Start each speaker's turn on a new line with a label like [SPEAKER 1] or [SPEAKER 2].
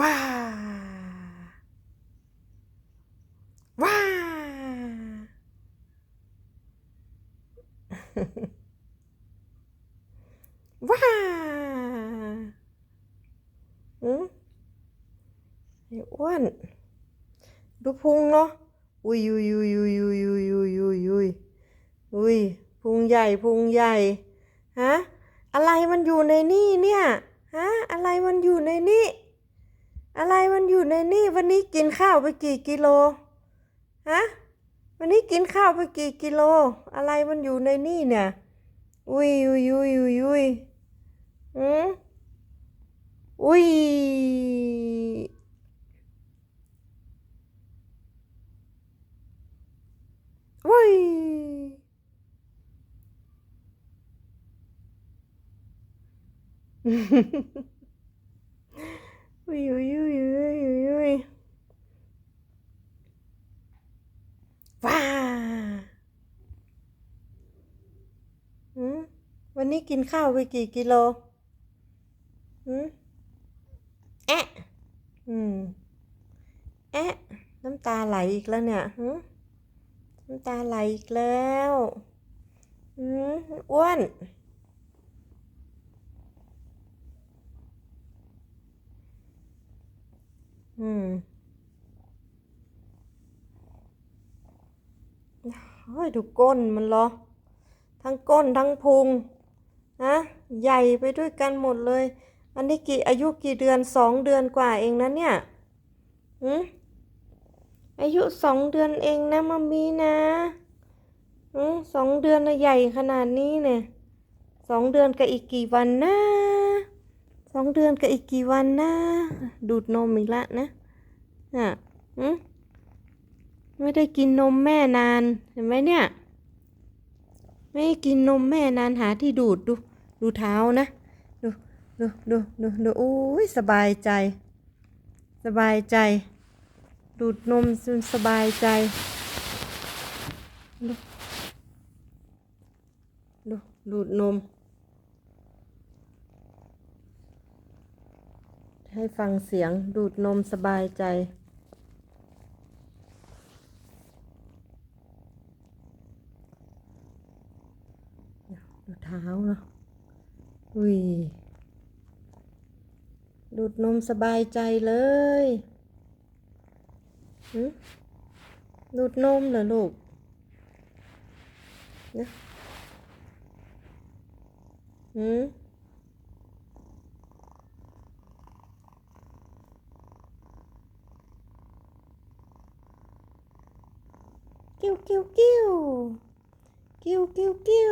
[SPEAKER 1] ว้าว้าว้าอืมไอ้อ้วนดูพุงเนาะอุ้ยอุ้ยอุ้ยอุ้ยอุ้ยอุ้ยอุ้ยอุ้ยอุ้ยอุ้ยพุงใหญ่พุงใหญ่ฮะอะไรมันอยู่ในนี่เนี่ยฮะอะไรมันอยู่ในนี่ อะไรมันอยู่ในนี่ วันนี้กินข้าวไปกี่กิโลฮะวันนี้กินข้าวไปกี่กิโล อะไรมันอยู่ในนี่เนี่ยอุ้ยอุ้ยอุ้ยอุ้ยอุ้ยอืมอุ้ยอุ้ยอุ้ยอุ้ยอุ้ยอุ้ยอุ้ยอุ้ยว้าอืม วันนี้กินข้าวไปกี่กิโลอืมแอะ อืม แอะ น้ำตาไหลอีกแล้วเนี่ยหืมน้ำตาไหลอีกแล้วอืมอ้วนอืมเฮ้ยดูก้นมันเหรอ ทั้งก้นทั้งพุง ฮะใหญ่ไปด้วยกันหมดเลย อันนี้กี่อายุกี่เดือนสองเดือนกว่าเองนะเนี่ยอืมอายุสองเดือนเองนะมามีนะอืมสองเดือนนะใหญ่ขนาดนี้เนี่ยสองเดือนกับอีกกี่วันนะสองเดือนกับอีกกี่วันนะ ดูดนมอีกละนะอะอืมไม่ได้กินนมแม่นานเห็นไหมเนี่ย ไม่กินนมแม่นานหาที่ดูดดู ดูเท้านะ ดูดูดูดูดูโอ้ยสบายใจ สบายใจ ดูดนมจนสบายใจ ดูดูดูดนม ให้ฟังเสียงดูดนมสบายใจ ดูเท้าเนาะ อุ้ย ดูดนมสบายใจเลยหึดูดนมเหรอลูกนะหืมกิ้วกิ้วกิ้วกิ้วกิ้วกิ้